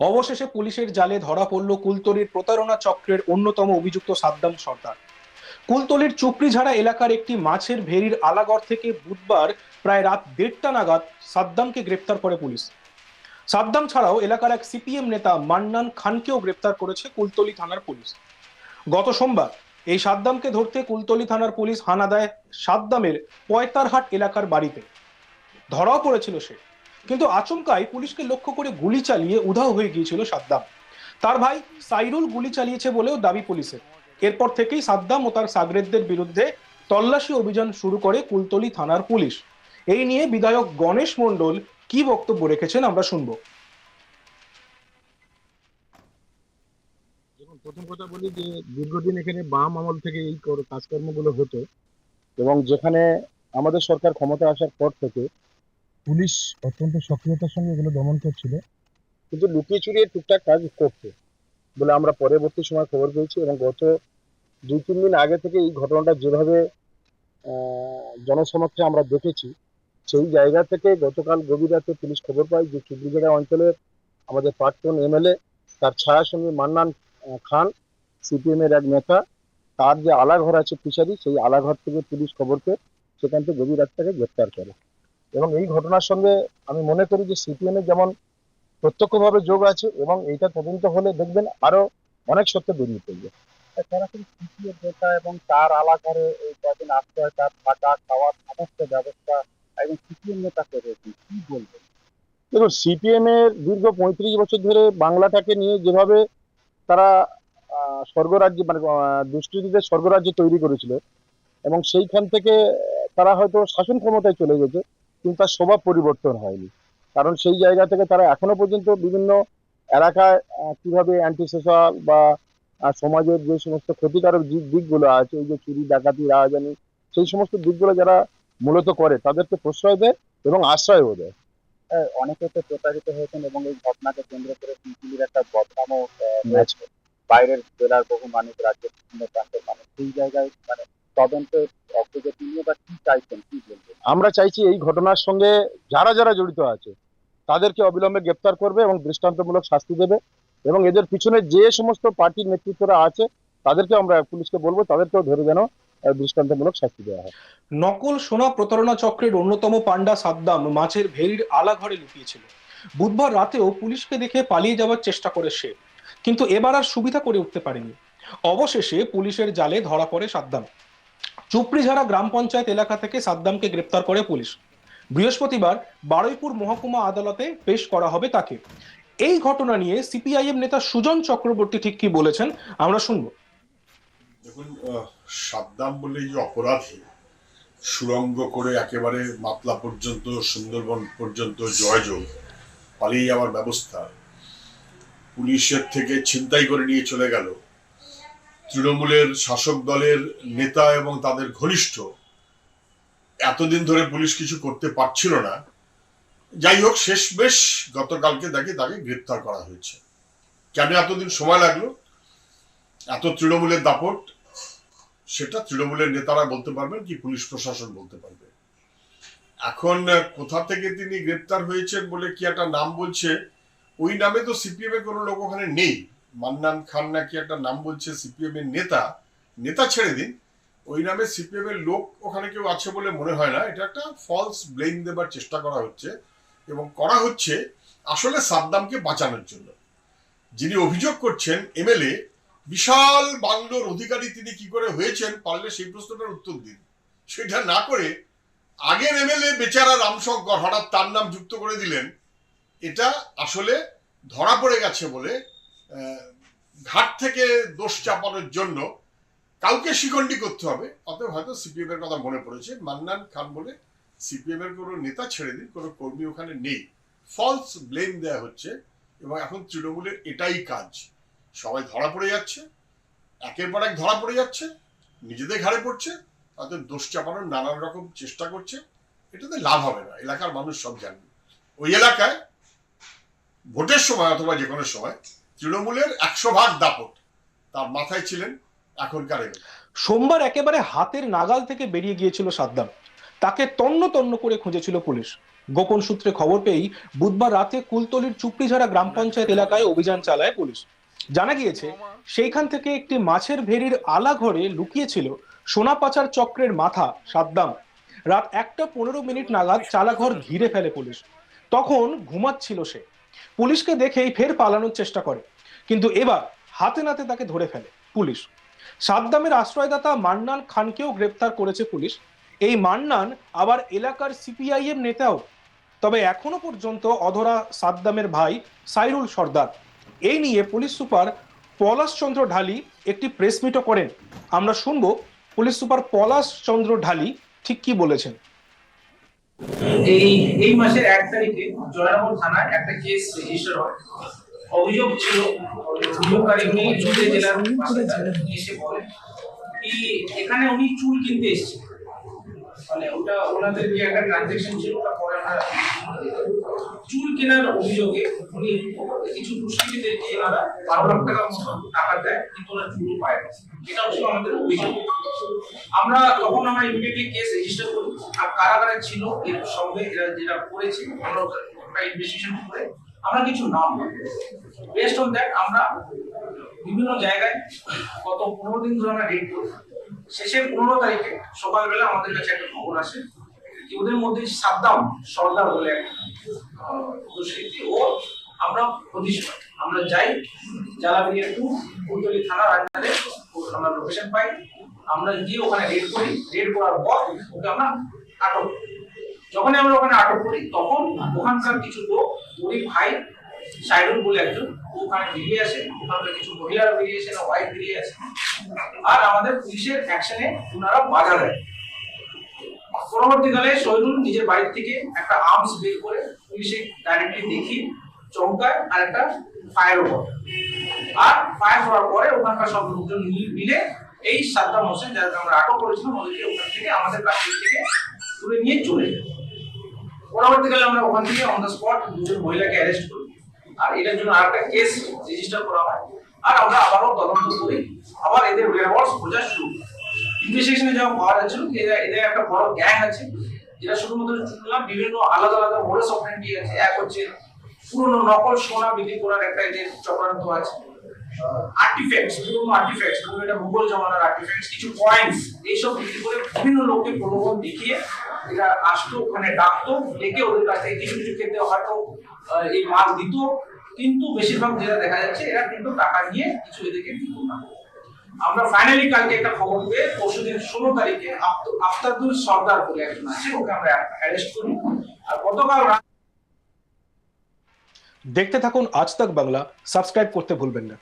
অবশেষে পুলিশের জালে ধরা পড়ল কুলতলির প্রতারণা চক্রের অন্যতম অভিযুক্ত সাদ্দাম সর্দার। কুলতলির চুপড়িঝাড়া এলাকার একটি মাছের ভেরির আলাগড় থেকে বুধবার প্রায় রাত দেড়টা নাগাদ সাদ্দামকে গ্রেপ্তার করে পুলিশ। সাদ্দাম ছাড়াও এলাকার এক সিপিএম নেতা মান্নান খানকেও গ্রেপ্তার করেছে কুলতলি থানার পুলিশ। গত সোমবার এই সাদ্দামকে ধরতে কুলতলি থানার পুলিশ হানা দেয় সাদ্দামের পয়তারহাট এলাকার বাড়িতে। ধরাও পড়েছিল সে। কিন্তু আচমকাই পুলিশকে লক্ষ্য করে গুলি চালিয়ে উধাও হয়ে গিয়েছিল সাদ্দাম। তার ভাই সাইরুল গুলি চালিয়েছে বলেও দাবি পুলিশের। এরপর থেকেই সাদ্দাম ও তার সাগরেদদের বিরুদ্ধে তল্লাশি অভিযান শুরু করে কুলতলি থানার পুলিশ। এই নিয়ে বিধায়ক গণেশ মণ্ডল কি বক্তব্য রেখেছেন আমরা শুনব। প্রথম কথা বলি যে দীর্ঘদিন এখানে বাম আমল থেকে এই কর- কাজকর্মগুলো হতো এবং যেখানে আমাদের সরকার ক্ষমতা আসার পর থেকে পুলিশ অত্যন্ত সক্রিয়তার সঙ্গে এগুলো দমন করছিল। কিন্তু লুকিয়ে চুরিয়ে টুকটাক কাজ করছে বলে আমরা পরবর্তী সময় খবর পেয়েছি এবং গত দুই, তিন দিন আগে থেকে এই ঘটনাটা যেভাবে জনসমক্ষে আমরা দেখেছি, সেই জায়গা থেকে গতকাল গভীর রাতে পুলিশ খবর পায় যে চুবড়িজাড়া অঞ্চলের আমাদের প্রাক্তন এমএলএ, তার ছায়া ছায়াসঙ্গী মান্নান খান, সিপিএম এর এক নেতা, তার যে আলাঘর আছে ফিশারি সেই আলাঘর থেকে পুলিশ খবর পেয়ে সেখান থেকে গভীর রাত থেকে গ্রেপ্তার করে। এবং এই ঘটনার সঙ্গে আমি মনে করি যে সিপিএম এর যেমন প্রত্যক্ষভাবে যোগ আছে এবং এইটা তদন্ত হলে দেখবেন আরও অনেক সত্য বেরিয়ে পড়বে। সরাসরি সিপিএম নেতা এবং তার আলাকারে এই কদিন আশ্রয় তার থাকা খাওয়ার সমস্ত ব্যবস্থা এবং সিপিএম নেতা করেছেন কি বলবেন? দেখুন সিপিএম এর দীর্ঘ পঁয়ত্রিশ বছর ধরে বাংলাটাকে নিয়ে যেভাবে তারা স্বর্গরাজ্য মানে দুষ্কৃতীদের স্বর্গরাজ্য তৈরি করেছিল এবং সেইখান থেকে তারা হয়তো শাসন ক্ষমতায় চলে গেছে। কিন্তু তার স্বভাব পরিবর্তন হয়নি। কারণ সেই জায়গা থেকে তারা এখনও পর্যন্ত বিভিন্ন এলাকায় কীভাবে অ্যান্টি সোশ্যাল বা সমাজের যে সমস্ত ক্ষতিকারক দিক- দিকগুলো আছে ওই যে চুরি ডাকাতি রাহাজানি সেই সমস্ত দিকগুলো যারা মূলত করে তাদেরকে প্রশ্রয় দেয় এবং আশ্রয়ও দেয়। অনেকে তো প্রতারিত হয়েছেন এবং এই ঘটনাকে কেন্দ্র করে পিপিলির একটা বদনামও বাইরের জেলার বহু মানুষ রাজ্যের বিভিন্ন প্রান্তের মানুষ সেই জায়গায় মানে তদন্তের অগ্রগতি নিয়ে বা কি চাইছেন কি বলবেন? আমরা চাইছি এই ঘটনার সঙ্গে যারা যারা জড়িত আছে তাদেরকে অবিলম্বে গ্রেপ্তার করবে এবং দৃষ্টান্তমূলক শাস্তি দেবে এবং এদের পিছনে যে সমস্ত পার্টির নেতৃত্বরা আছে তাদেরকে আমরা পুলিশকে বলব তাদেরকেও ধরে যেন দৃষ্টান্তমূলক শাস্তি দেওয়া হয়। নকল সোনা প্রতারণা চক্রের অন্যতম পান্ডা সাদ্দাম মাছের ভেরির আলাঘরে লুকিয়েছিল। বুধবার রাতেও পুলিশকে দেখে পালিয়ে যাওয়ার চেষ্টা করে সে কিন্তু এবার আর সুবিধা করে উঠতে পারেনি। অবশেষে পুলিশের জালে ধরা পড়ে সাদ্দাম। চুপড়িঝাড়া গ্রাম পঞ্চায়েত এলাকা থেকে সাদ্দামকে গ্রেপ্তার করে পুলিশ। বৃহস্পতিবার বারুইপুর মহকুমা আদালতে পেশ করা হবে তাকে। এই ঘটনা নিয়ে সিপিআইএম নেতা সুজন চক্রবর্তী ঠিক কি বলেছেন, আমরা শুনব। দেখুন সাদ্দাম বলে যে অপরাধী সুরঙ্গ করে একেবারে মাতলা পর্যন্ত, সুন্দরবন পর্যন্ত জয়যোগ পালিয়ে যাওয়ার ব্যবস্থা পুলিশের থেকে ছিনতাই করে নিয়ে চলে গেল। তৃণমূলের শাসক দলের নেতা এবং তাদের ঘনিষ্ঠ, এতদিন ধরে পুলিশ কিছু করতে পারছিল না। যাই হোক শেষ বেশ গতকালকে দেখে তাকে গ্রেপ্তার করা হয়েছে। কেন এতদিন সময় লাগল? এত তৃণমূলের দাপট, সেটা তৃণমূলের নেতারা বলতে পারবেন কি পুলিশ প্রশাসন বলতে পারবে। এখন কোথা থেকে তিনি গ্রেপ্তার হয়েছেন বলে কি একটা নাম বলছে? ওই নামে তো সিপিএম এর কোনো লোক ওখানে নেই। মান্নান খান নাকি একটা নাম বলছে সিপিএম এর নেতা নেতা ছেড়ে দিন। ওই নামে সিপিএম এর লোক ওখানে কেউ আছে বলে মনে হয় না। এটা একটা ফলস ব্লেম দেবার চেষ্টা করা হচ্ছে এবং করা হচ্ছে আসলে সাদ্দামকে বাঁচানোর জন্য। যিনি অভিযোগ করছেন এমএলএ, বিশাল বাংলোর অধিকারী তিনি কি করে হয়েছেন পারলে সেই প্রশ্নটার উত্তর দিন। সেটা না করে আগের এমএলএ বেচারা রামশঙ্কর, হঠাৎ তার নাম যুক্ত করে দিলেন, এটা আসলে ধরা পড়ে গেছে বলে ঘাট থেকে দোষ চাপানোর জন্য কাউকে শিকন্ডি করতে হবে। অতএব হয়তো সিপিএম এর কথা মনে পড়েছে। মান্নান খান বলে সিপিএম এর কোনো নেতা ছেড়ে দিন, কোনো কর্মী ওখানে নেই। ফলস ব্লেম দেয়া হচ্ছে এবং এখন তৃণমূলের এটাই কাজ। সবাই ধরা পড়ে যাচ্ছে, একের পর এক ধরা পড়ে যাচ্ছে, নিজেদের ঘাড়ে পড়ছে, তাদের দোষ চাপানোর নানান রকম চেষ্টা করছে। এটাতে লাভ হবে না, এলাকার মানুষ সব জানবে। ওই এলাকায় ভোটের সময় অথবা যে কোনো সময় তৃণমূলের একশো ভাগ দাপট তার মাথায় ছিলেন এখনকার সোমবার একেবারে হাতের নাগাল থেকে বেরিয়ে গিয়েছিল সাদ্দাম। তাকে তন্ন তন্ন করে খুঁজেছিল পুলিশ। গোপন সূত্রে খবর পেয়েই বুধবার রাতে কুলতলির চুপড়িঝাড়া গ্রাম পঞ্চায়েত এলাকায় অভিযান চালায় পুলিশ। জানা গিয়েছে, সেইখান থেকে একটি মাছের ভেরির আলা ঘরে লুকিয়েছিল সোনা পাচার চক্রের মাথা সাদ্দাম। রাত একটা পনেরো মিনিট নাগাদ চালাঘর ঘিরে ফেলে পুলিশ। তখন ঘুমাচ্ছিল সে। পুলিশকে দেখেই ফের পালানোর চেষ্টা করে। কিন্তু এবার হাতে নাতে তাকে ধরে ফেলে পুলিশ। সাদ্দামের আশ্রয়দাতা মান্নান খানকেও গ্রেপ্তার করেছে পুলিশ। এই মান্নান আবার এলাকার সিপিআইএম নেতাও। তবে এখনও পর্যন্ত অধরা সাদ্দামের ভাই সাইরুল সর্দার। এই নিয়ে পুলিশ সুপার পলাশ চন্দ্র ঢালি একটি প্রেস মিটও করেন। আমরা শুনব পুলিশ সুপার পলাশ চন্দ্র ঢালি ঠিক কি বলেছেন। এই এই মাসের এক তারিখে জয়নগর থানায় একটা কেস রেজিস্টার হয়। অভিযোগ ছিল অভিযোগকারী উনি চুলে জেলার। এসে বলেন কি এখানে উনি চুল কিনতে এসেছেন মানে ওটা ওনাদের যে একটা ট্রানজেকশন ছিল ওটা পরে আমরা চুল কেনার অভিযোগে উনি কিছু দুষ্কৃতীদেরকে এনারা বারো লাখ টাকা মতো টাকা দেয় কিন্তু ওনার চুল পায় না এটা হচ্ছে আমাদের অভিযোগ আমরা তখন আমরা ইমিডিয়েটলি কেস রেজিস্টার করি আর কারা কারা ছিল এর সঙ্গে এরা যেটা করেছে আমরা ওটা ইনভেস্টিগেশন করে আমরা কিছু নাম বেস্ট অন দ্যাট আমরা বিভিন্ন জায়গায় গত পনেরো দিন ধরে আমরা রেড করি। শেষের পনেরো তারিখে সকালবেলা আমাদের কাছে একটা খবর আসে যে ওদের মধ্যে সাদ্দাম, সর্দার বলে একটা ও আমরা হদিশ আমরা যাই জালাবিয়া টু কুলতলি থানার আন্ডারে, আমরা লোকেশন পাই। আমরা গিয়ে ওখানে রেড করি। রেড করার পর ওকে আমরা আটক করি। যখনই আমরা ওখানে আটক করি, তখন ওখানকার কিছু লোক ওরই ভাই সাইডুল বলে একজন, ওখানে বেরিয়ে আসে, ওখানকার কিছু মহিলারা বেরিয়ে আসে, না ওয়াইফ বেরিয়ে আসে। আর আমাদের পুলিশের অ্যাকশনে ওনারা বাধা দেয়। পরবর্তীকালে শহীদুল নিজের বাড়ির থেকে একটা আর্মস বের করে পুলিশে ডাইরেক্টলি দেখি, চমকায়, আর একটা ফায়ারও করে। আর ফায়ার করার পরে ওখানকার সব লোকজন মিল- মিলে এই সাদ্দাম হোসেন যাদের আমরা আটক করেছিলাম, ওদেরকে ওখান থেকে আমাদের কাছ থেকে তুলে নিয়ে চলে যায়। পরবর্তীকালে আমরা ওখান থেকে অন দ্য স্পট দুজন মহিলাকে অ্যারেস্ট করি। আর এটার জন্য আরেকটা কেস রেজিস্টার করা হয়। আর আমরা আবারও তদন্ত করি। আবার এদের ওয়ার্স খোঁজা শুরু ইনভেস্টিগেশনে যা পাওয়া যাচ্ছিল এরা, এদের একটা বড় গ্যাং আছে, যেটা শুধুমাত্র চুনলাম বিভিন্ন আলাদা আলাদা মোডাস অপারেন্ডি আছে। এক হচ্ছে পুরনো নকল সোনা বিক্রি করার একটা এদের চক্রান্ত আছে। আর্টিফ্যাক্টস পুরনো আর্টিফ্যাক্টস পুরনো এটা মুঘল জমানার আর্টিফ্যাক্টস কিছু কয়েন্স এইসব বিক্রি করে বিভিন্ন লোককে প্রলোভন দেখিয়ে এরা আসতো, ওখানে ডাকতো, ডেকে ওদের কাছ থেকে কিছু কিছু ক্ষেত্রে হয়তো এই মাল দিত। কিন্তু বেশিরভাগ যেটা দেখা যাচ্ছে, এরা কিন্তু টাকা নিয়ে কিছু এদেরকে দিত না আমরা ফাইনালি কালকে একটা খবর পেয়ে পরশুদিন ষোলো তারিখে আফত- আফতাবুল সর্দার বলে একজন আছে, ওকে আমরা অ্যারেস্ট করি। আর গতকাল দেখতে থাকুন আজ তাক বাংলা, সাবস্ক্রাইব করতে ভুলবেন না।